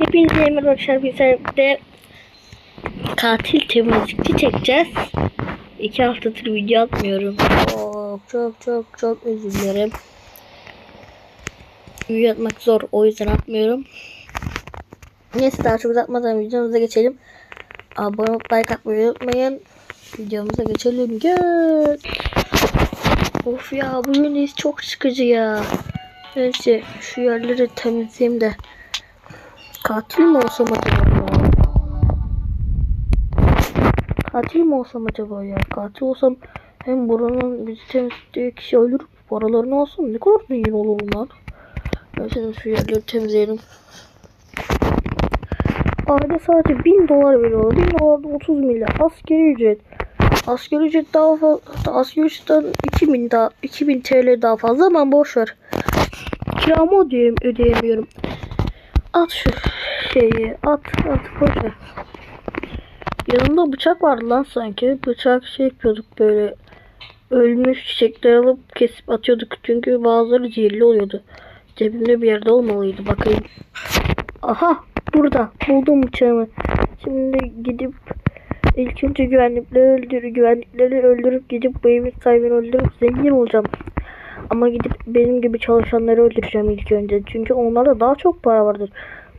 Hepinize merhaba arkadaşlar. Biz de katil temizlikçi çekeceğiz. İki haftadır video atmıyorum. Çok çok çok çok özür dilerim. Video atmak zor o yüzden atmıyorum. Neyse daha çok uzatmadan videomuza geçelim. Abone olup like atmayı unutmayın. Videomuza geçelim. Gel. Of ya bu yöndeyiz çok sıkıcı ya. Neyse şu yerleri temizleyeyim de. Katil mi olsam acaba ya? Katil mi olsam acaba ya? Katil olsam hem buranın bizi temizlediği kişi ölür. Paralarını alsam ne kadar zengin olurum lan. Neyse şu yerleri temizleyelim. Ayda sadece 1000 dolar veriyorlar. 1000 dolar da 30 milyar. Askeri ücret. Asgari ücret daha fazla. Asgari ücretten 2000 daha 2000 TL daha fazla ama boş ver. Kiramı ödeyem, ödeyemiyorum. At şu şeyi. At at boş ver. Yanımda bıçak vardı lan sanki. Bıçak şey yapıyorduk böyle. Ölmüş çiçekleri alıp kesip atıyorduk. Çünkü bazıları zehirli oluyordu. Cebimde bir yerde olmalıydı. Bakayım. Aha burada. Buldum bıçağımı. Şimdi gidip ilk önce güvenlikleri öldür, güvenlikleri öldürüp gidip bu evin sahibini öldürüp zengin olacağım. Ama gidip benim gibi çalışanları öldüreceğim ilk önce. Çünkü onlarda daha çok para vardır.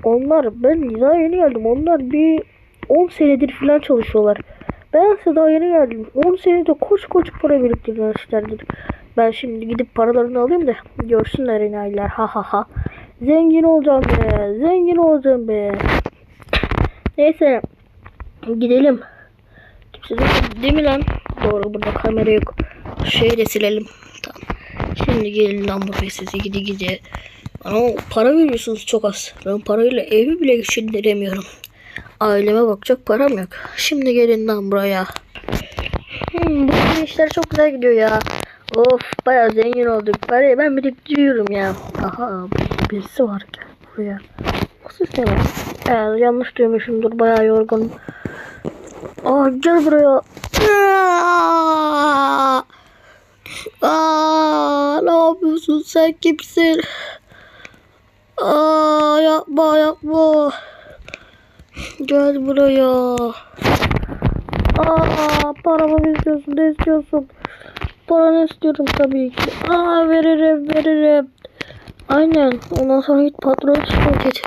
Onlar ben daha yeni geldim. Onlar bir 10 senedir falan çalışıyorlar. Ben ise daha yeni geldim. 10 senede koç koç para biriktirmişlerdir. Ben şimdi gidip paralarını alayım da görsünler enayiler. Ha ha ha. Zengin olacağım be. Zengin olacağım be. Neyse. Gidelim. Kimse de değil mi lan? Doğru burada kamera yok. Şeyi de silelim. Tamam. Şimdi gelin lan buraya size gidi gidi. Bana para veriyorsunuz çok az. Ben parayla evi bile geçindiremiyorum. Aileme bakacak param yok. Şimdi gelin lan buraya. Hmm, bu işler çok güzel gidiyor ya. Of bayağı zengin olduk. Parayı ben biriktiriyorum ya. Aha birisi var gel buraya. Nasıl sen? Evet, yanlış duymuşumdur. Bayağı yorgunum. Aa gel buraya. Aa! Aa, ne yapıyorsun sen kimsin? Aa, yapma yapma. Gel buraya. Aa, paramı mı istiyorsun? Ne istiyorsun? Paranı istiyorum tabii ki. Aa, veririm veririm. Aynen. Ondan sonra git patron şikayet et.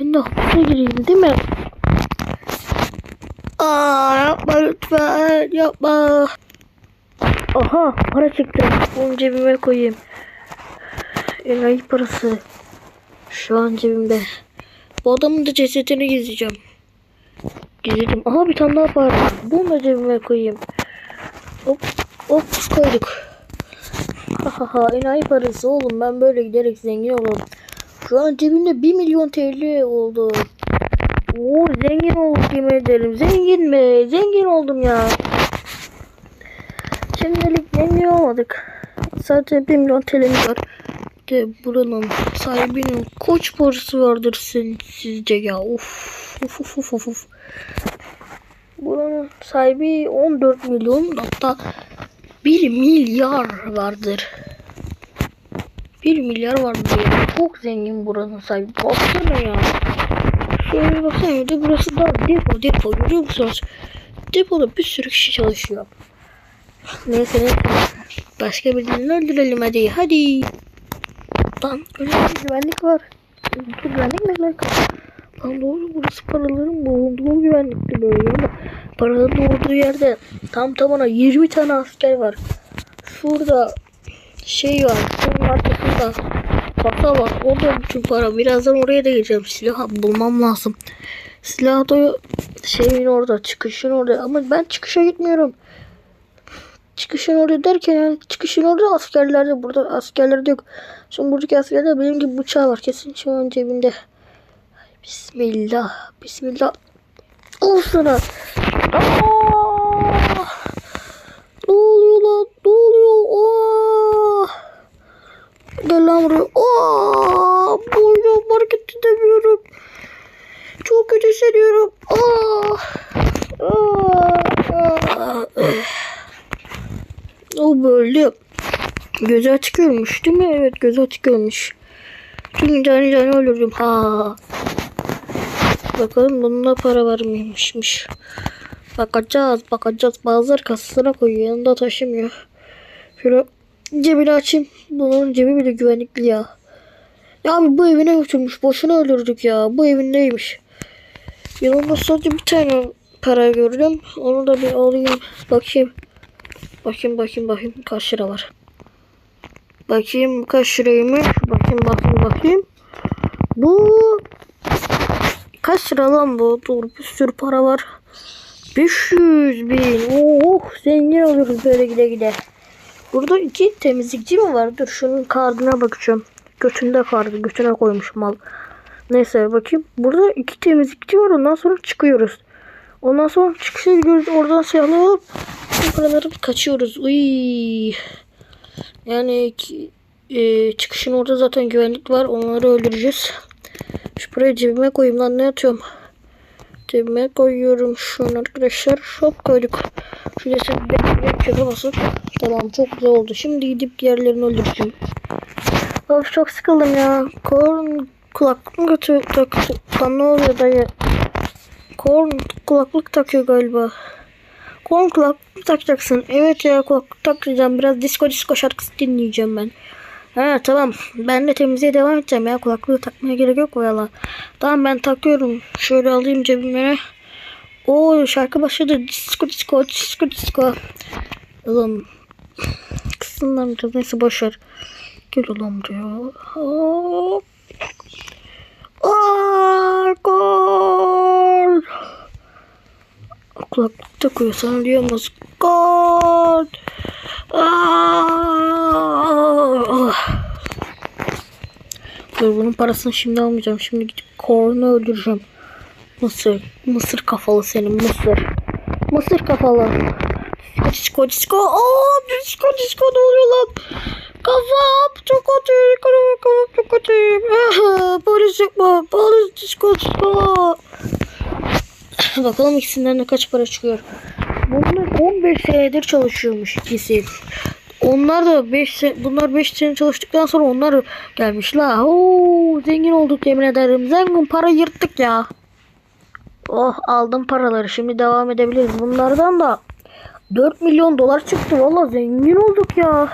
Ben de hapse gireyim değil mi? Aa, yapma lütfen. Yapma. Aha para çıktı. Bunu cebime koyayım. Enayi parası. Şu an cebimde. Bu adamın da cesetini gizleyeceğim. Gizledim. Aha bir tane daha var. Bunu da cebime koyayım. Hop hop koyduk. Ha ha ha enayi parası oğlum ben böyle giderek zengin olurum. Şu an cebimde 1 milyon TL oldu. Oo zengin olduk yemin ederim. Zengin mi? Zengin oldum ya. Şimdilik zengin olmadık. Sadece 1 milyon TL'miz var. De buranın sahibinin koç parası vardır sen, sizce ya. Of of of of of, of. Buranın sahibi 14 milyon hatta 1 milyar vardır. 1 milyar vardır ya. Çok zengin buranın sahibi. Baksana ya. Şöyle baksana bir de burası da depo depo görüyor musunuz? Depoda bir sürü kişi çalışıyor. Neyse neyse. Başka birini öldürelim hadi. Hadi. Lan bir güvenlik var. Bu güvenlik ne alaka? Lan doğru burası paraların bulunduğu güvenlikti böyle ama paraların olduğu yerde tam tamına 20 tane asker var. Şurada şey var. Şunun arkasında kasa var. O da bütün para. Birazdan oraya da geleceğim. Silah bulmam lazım. Silah da şeyin orada. Çıkışın orada. Ama ben çıkışa gitmiyorum. Çıkışın orada derken yani çıkışın orada askerler de burada askerler de yok. Şimdi buradaki askerler benim gibi bıçağı var. Kesin şu an cebinde. Bismillah. Bismillah. Al sana. Aa! Ne oluyor lan? Ne oluyor? Aa! Gel lan buraya. Aa! Boynum hareket edemiyorum. Çok kötü hissediyorum. Aa! Aa! Aa! O böyle gözü açık görmüş değil mi? Evet gözü açık görmüş. Tüm tane tane öldürdüm. Ha. Bakalım bunda para var mıymışmış. Bakacağız bakacağız. Bazıları kasasına koyuyor yanında taşımıyor. Şöyle cebini açayım. Bunun cebi bile güvenlikli ya. Ya abi bu evine götürmüş. Boşuna öldürdük ya. Bu evindeymiş. Yanımda sadece bir tane para gördüm. Onu da bir alayım. Bakayım. Bakayım bakayım bakayım kaç lira var. Bakayım kaç liraymış. Bakayım bakayım bakayım. Bu kaç lira lan bu? Dur bir sürü para var. 500 bin. Oh zengin oluruz böyle gide gide. Burada iki temizlikçi mi var? Dur şunun kardına bakacağım. Götünde kardı. Götüne koymuş mal. Neyse bakayım. Burada iki temizlikçi var. Ondan sonra çıkıyoruz. Ondan sonra çıkışa gidiyoruz. Oradan silahlı alıp bu paraları kaçıyoruz. Uy. Yani e, çıkışın orada zaten güvenlik var. Onları öldüreceğiz. Şu parayı cebime koyayım lan ne atıyorum. Cebime koyuyorum şunu arkadaşlar. Şop koyduk. Şurada sen bekle çöpe basıp. Tamam çok güzel oldu. Şimdi gidip diğerlerini öldüreceğim. Of çok sıkıldım ya. Korn kulaklık mı götü tak, ne oluyor dayı? Korn kulaklık takıyor galiba. Korn kulaklık takacaksın? Evet ya kulaklık takacağım. Biraz disco disco şarkısı dinleyeceğim ben. Ha tamam. Ben de temizliğe devam edeceğim ya. Kulaklığı takmaya gerek yok o. Tamam ben takıyorum. Şöyle alayım cebime. Oo şarkı başladı. Disco disco disco disco. Oğlum. Kısımdan biraz neyse boşver. Gel ulan buraya. Hop. Aa, gol. Kulaklık takıyor sana diyemez. Gol. Aa. Dur bunun parasını şimdi almayacağım. Şimdi gidip Korn'u öldüreceğim. Mısır. Mısır kafalı senin mısır. Mısır kafalı. Disco disco. Aa disco disco ne oluyor lan? Kafam çok kötü. Kafam çok kötü. Ah, Polis yapma. Polis disco disco. Bakalım ikisinden de kaç para çıkıyor. Bunlar 15 senedir çalışıyormuş ikisi. Onlar da 5 sene, bunlar 5 sene çalıştıktan sonra onlar gelmiş la. Oo, zengin olduk yemin ederim. Zengin para yırttık ya. Oh aldım paraları. Şimdi devam edebiliriz. Bunlardan da 4 milyon dolar çıktı. Valla zengin olduk ya.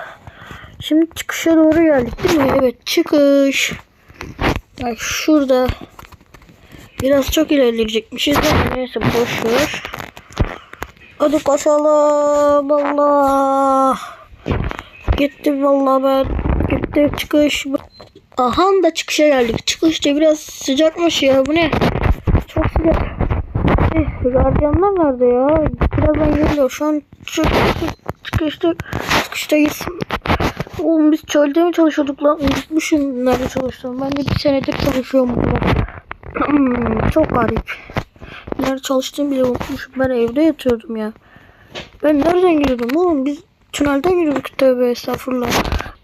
Şimdi çıkışa doğru geldik değil mi? Evet çıkış. Bak şurada. Biraz çok ilerleyecekmişiz ama neyse boş ver. Hadi koşalım. Allah. Gitti vallahi ben. Gitti çıkış. Aha da çıkışa geldik. Çıkışta biraz sıcakmış ya. Bu ne? Çok sıcak. Eh, gardiyanlar nerede ya? Birazdan geliyor. Şu an çık, çıkışta çıkıştayız. Oğlum biz çölde mi çalışıyorduk lan? Unutmuşum nerede çalıştım. Ben de bir senedir çalışıyorum burada. Hmm, Çok garip. Nerede çalıştığımı bile unutmuşum. Ben evde yatıyordum ya. Ben nereden giriyordum oğlum? Biz tünelden yürüdük tövbe estağfurullah.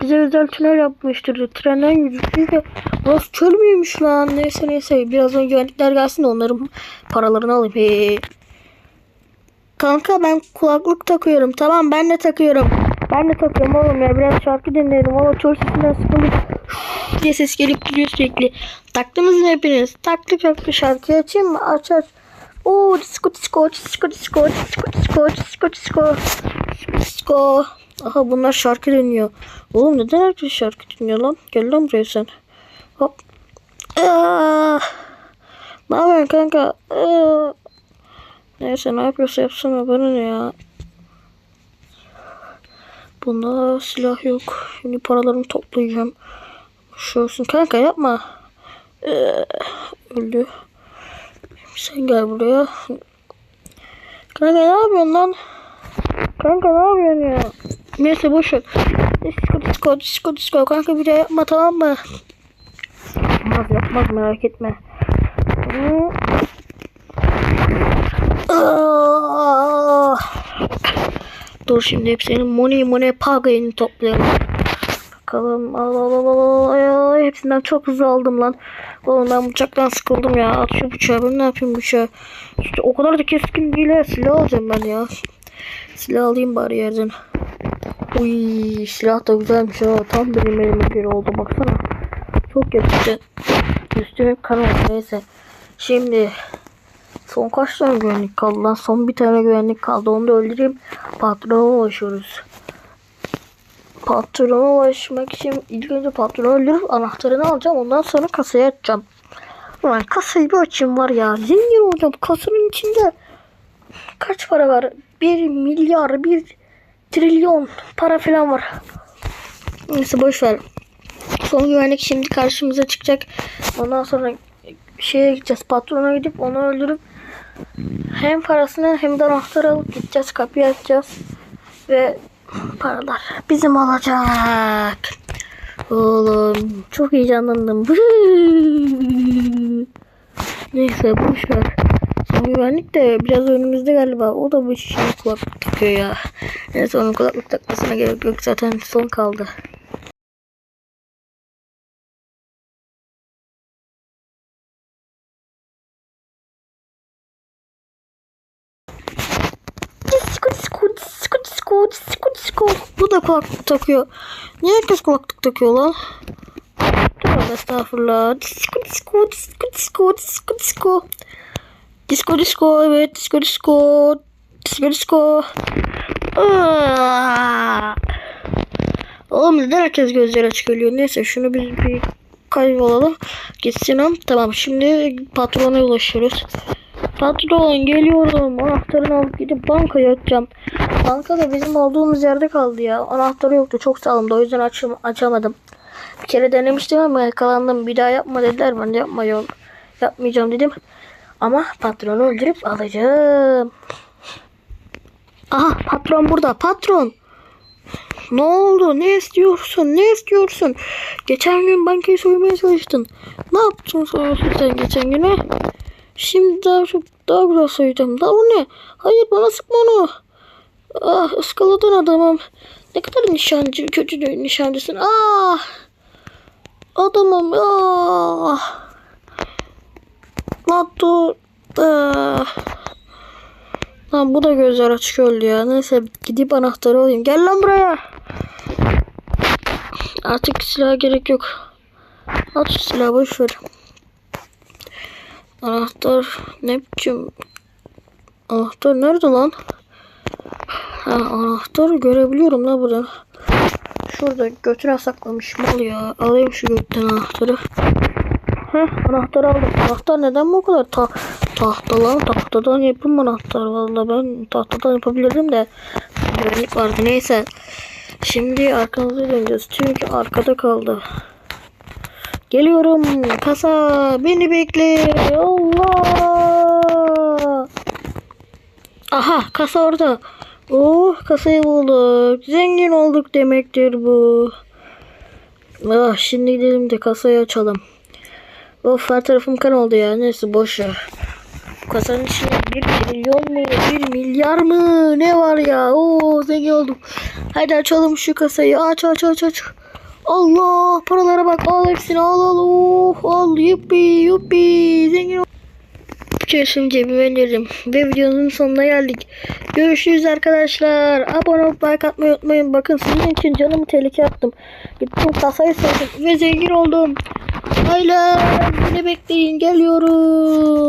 Bize özel tünel yapmıştır. Trenden yürüdük. Biz de burası çöl müymüş lan? Neyse neyse. Birazdan güvenlikler gelsin de onların paralarını alayım. Hey. Kanka ben kulaklık takıyorum. Tamam ben de takıyorum. Ben de takıyorum oğlum ya. Biraz şarkı dinleyelim. Valla çöl sesinden sıkıldık. diye ses gelip gidiyor sürekli. Taktınız mı hepiniz? Taktık taktık şarkıyı açayım mı? Aç aç. Oo disco disco disco disco disco disco disco disco disco Aha bunlar şarkı dinliyor. Oğlum neden herkes şarkı dinliyor lan? Gel lan buraya sen. Hop. Aa, ne yapıyorsun kanka? Aa. Neyse ne yapıyorsa yapsana bana ne ya. Bunda silah yok. Şimdi paralarımı toplayacağım. Şurasın kanka yapma. Ee, öldü. Sen gel buraya. Kanka ne yapıyorsun lan? Kanka ne yapıyorsun ya? Neyse boş ver. Disco disco disco disco. Kanka bir daha yapma tamam mı? Yapmaz yapmaz merak etme. Hı. Dur şimdi hep senin money money pagayını toplayalım. Bakalım al al al al hepsinden çok hızlı aldım lan. Oğlum ben bıçaktan sıkıldım ya. At şu bıçağı ben ne yapayım bıçağı. İşte o kadar da keskin değil ya. Silah alacağım ben ya. Silah alayım bari yerden. Uy silah da güzelmiş ha. Tam benim elime göre oldu baksana. Çok yakıştı. Üstüm hep kan oldu neyse. Şimdi son kaç tane güvenlik kaldı lan? Son bir tane güvenlik kaldı. Onu da öldüreyim. Patrona ulaşıyoruz. Patrona ulaşmak için ilk önce patronu öldürüp anahtarını alacağım. Ondan sonra kasaya açacağım. Ulan kasayı bir açayım var ya. Zengin olacağım. Kasanın içinde kaç para var? Bir milyar, bir trilyon para falan var. Neyse boş ver. Son güvenlik şimdi karşımıza çıkacak. Ondan sonra şeye gideceğiz. Patrona gidip onu öldürüp hem parasını hem de anahtarı alıp gideceğiz. Kapıyı açacağız. Ve paralar bizim olacak. Oğlum çok heyecanlandım. Neyse boş ver. Son güvenlik de biraz önümüzde galiba. O da bu şişe kulaklık takıyor ya. Neyse onun kulaklık takmasına gerek yok. Zaten son kaldı. Kulaklık takıyor. Niye herkes kulaklık takıyor lan? Tövbe estağfurullah. Disko disko disko disko disko disko. Disko disko evet disko. Disko disko. Aa! Oğlum neden herkes gözleri açık ölüyor? Neyse şunu biz bir kaybolalım. Gitsin am. Tamam şimdi patrona ulaşıyoruz. Patron geliyorum. Anahtarını alıp gidip bankaya açacağım. Banka da bizim olduğumuz yerde kaldı ya. Anahtarı yoktu. Çok sağlamdı. O yüzden açım, açamadım. Bir kere denemiştim ama yakalandım. Bir daha yapma dediler. Ben de yapmayacağım. Yapmayacağım dedim. Ama patronu öldürüp alacağım. Aha patron burada. Patron. Ne oldu? Ne istiyorsun? Ne istiyorsun? Geçen gün bankayı soymaya çalıştın. Ne yaptın soruyorsun sen geçen güne? Şimdi daha çok daha güzel söyleyeceğim. Daha bu ne? Hayır bana sıkma onu. Ah ıskaladın adamım. Ne kadar nişancı, kötü nişancısın. Ah. Adamım. Ah. Lan dur. Ah. Lan bu da gözler açık öldü ya. Neyse gidip anahtarı alayım. Gel lan buraya. Artık silah gerek yok. At silahı boş. Anahtar ne biçim? Anahtar nerede lan? Ha, anahtarı görebiliyorum la buradan. Şurada götüne saklamış mal ya. Alayım şu gökten anahtarı. Heh anahtarı aldım. Anahtar neden bu kadar ta tahta lan? Tahtadan yapım anahtar. Valla ben tahtadan yapabilirdim de. Güvenlik vardı neyse. Şimdi arkamıza döneceğiz. Çünkü arkada kaldı. Geliyorum. Kasa beni bekle. Allah! Aha kasa orada. Oh kasayı bulduk. Zengin olduk demektir bu. Ah şimdi gidelim de kasayı açalım. Of her tarafım kan oldu ya. Neyse boş ver. Kasanın içinde bir milyon mu bir milyar mı? Ne var ya? Oo zengin olduk. Hadi açalım şu kasayı. Aç aç aç aç Allah paralara bak al hepsini al al oh, al yuppi yuppi zengin ol. Şimdi cebime indirdim ve videonun sonuna geldik. Görüşürüz arkadaşlar. Abone olup like atmayı unutmayın. Bakın sizin için canımı tehlikeye attım. Gittim kasayı soydum ve zengin oldum. Hayır beni bekleyin geliyorum.